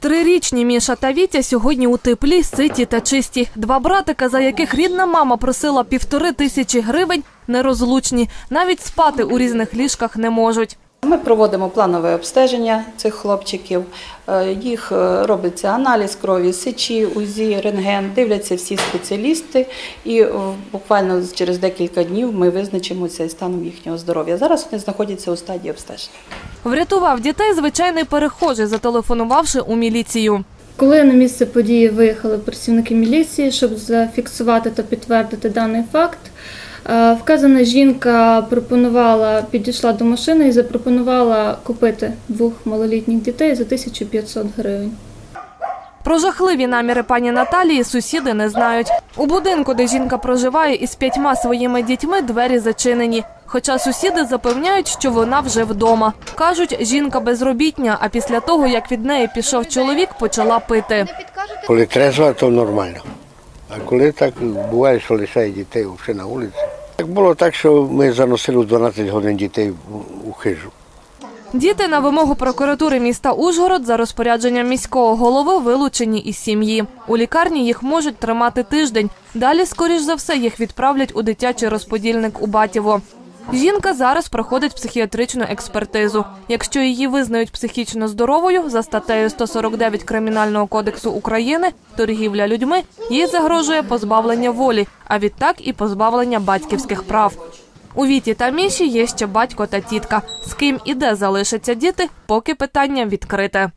Трирічні Міша та Вітя сьогодні у теплі, ситі та чисті. Два братика, за яких рідна мама просила півтори тисячі гривень, нерозлучні. Навіть спати у різних ліжках не можуть. Ми проводимо планове обстеження цих хлопчиків. Е, Їх е, робиться аналіз крові, сечі, УЗІ, рентген, дивляться всі спеціалісти, і е, буквально через декілька днів ми визначимося із станом їхнього здоров'я. Зараз вони знаходяться у стадії обстеження. Врятував дітей звичайний перехожий, зателефонувавши у міліцію. Коли на місце події виїхали працівники міліції, щоб зафіксувати та підтвердити даний факт, е, вказана жінка пропонувала, підійшла до машини і запропонувала купити двох малолітніх дітей за 1500 гривень. Про жахливі наміри пані Наталії сусіди не знають. У будинку, де жінка проживає із п'ятьма своїми дітьми, двері зачинені. Хоча сусіди запевняють, що вона вже вдома. Кажуть, жінка безробітня, а після того, як від неї пішов чоловік, почала пити. Коли трезва, то нормально. А коли так буває, що лишає дітей на вулиці. Так було так, що ми заносили в 12 годин дітей у хижу. Діти на вимогу прокуратури міста Ужгород за розпорядженням міського голови вилучені із сім'ї. У лікарні їх можуть тримати тиждень. Далі, скоріш за все, їх відправлять у дитячий розподільник у Батєво. Жінка зараз проходить психіатричну експертизу. Якщо її визнають психічно здоровою за статтею 149 Кримінального кодексу України торгівля людьми, їй загрожує позбавлення волі, а відтак і позбавлення батьківських прав. У Віті та Міші є ще батько та тітка. З ким і де залишаться діти, поки питання відкрите.